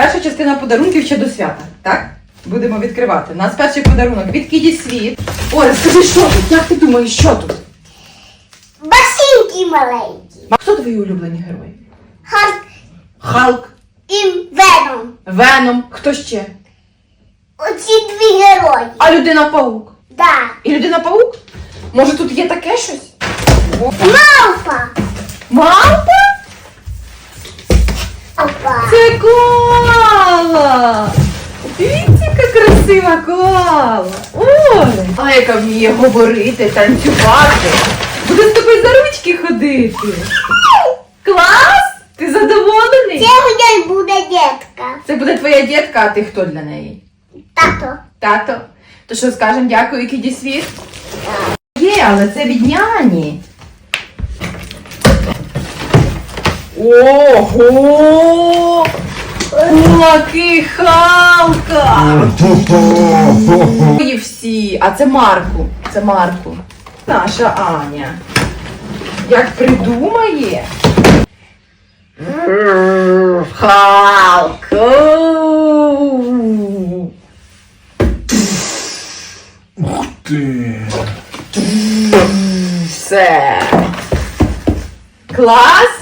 перша частина подарунків ще до свята, так? Будемо відкривати. У нас перший подарунок від Кіді Світ. О, розкажи, що тут? Як ти думаєш, що тут? Басинки маленькі. А хто твої улюблені герої? Халк Халк, і Веном. Веном, хто ще? Оці дві герої. А людина-паук. Да. І людина-паук? Може тут є таке щось? Мавпа. Мавпа? Мавпа. Це коала! Красива коала! Ой! А яка вміє говорити, танцювати. Буде з тобою за ручки ходити. Клас! Ти задоволений? Це буде буде дітка. Це буде твоя дітка, а ти хто для неї? Тато. Тато. То що скажемо дякую, Кіді Світ? Є, але це від няні. Ого! Кулаки Халка! І всі. А це Марку. Це Марку. Наша Аня. Як придумає. Халк. Оу. Ти. Все. Клас?